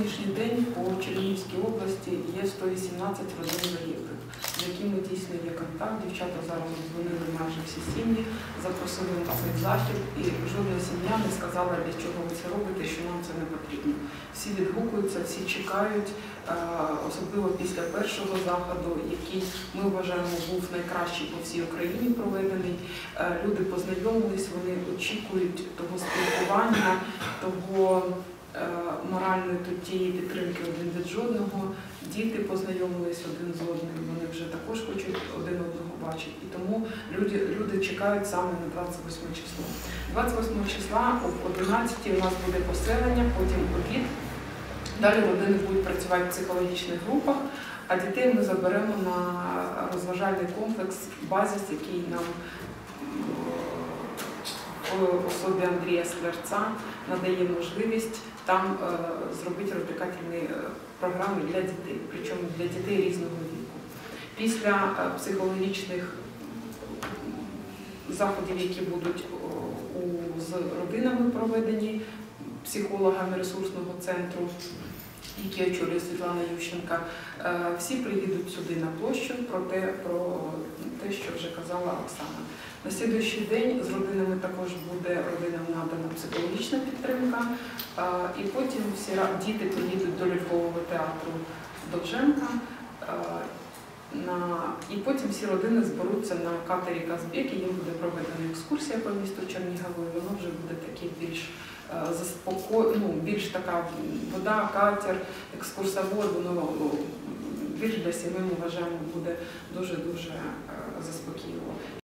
сьогоднішній день по Чернігівській області є 118 родин загиблих, з якими дійсно є контакт. Дівчата зараз дзвонили майже всі сім'ї, запросили на цей захід, і жодна сім'я не сказала, для чого ви це робите, що нам це не потрібно. Всі відгукуються, всі чекають, е, особливо після першого заходу, який ми вважаємо був найкращий по всій Україні проведений. Е, Люди познайомились, вони очікують того спілкування, того моральної тут тієї підтримки один від жодного. Діти познайомились один з одним, вони вже також хочуть один одного бачити. І тому люди, люди чекають саме на 28 число. 28 числа об 11 у нас буде поселення, потім обід. Далі родини будуть працювати в психологічних групах, а дітей ми заберемо на розважальний комплекс Базіс, який нам особі Андрія Склярця надає можливість там е, зробити розвлекательні е, програми для дітей, причому для дітей різного віку. Після е, психологічних заходів, які будуть з родинами проведені психологами ресурсного центру, які очолює Світлана Ющенка, всі приїдуть сюди на площу про те, про те, що вже казала Оксана. На слідуючий день з родинами також буде родинам надана психологічна підтримка, і потім всі діти поїдуть до Львового театру Довженка. І потім всі родини зберуться на катері Казбек, і їм буде проведена екскурсія по місту Чернігову, і воно вже буде таке більш заспоко... ну, більш така вода, катер, екскурсовод, воно більш ми вважаємо, буде дуже-дуже е, заспокійливо.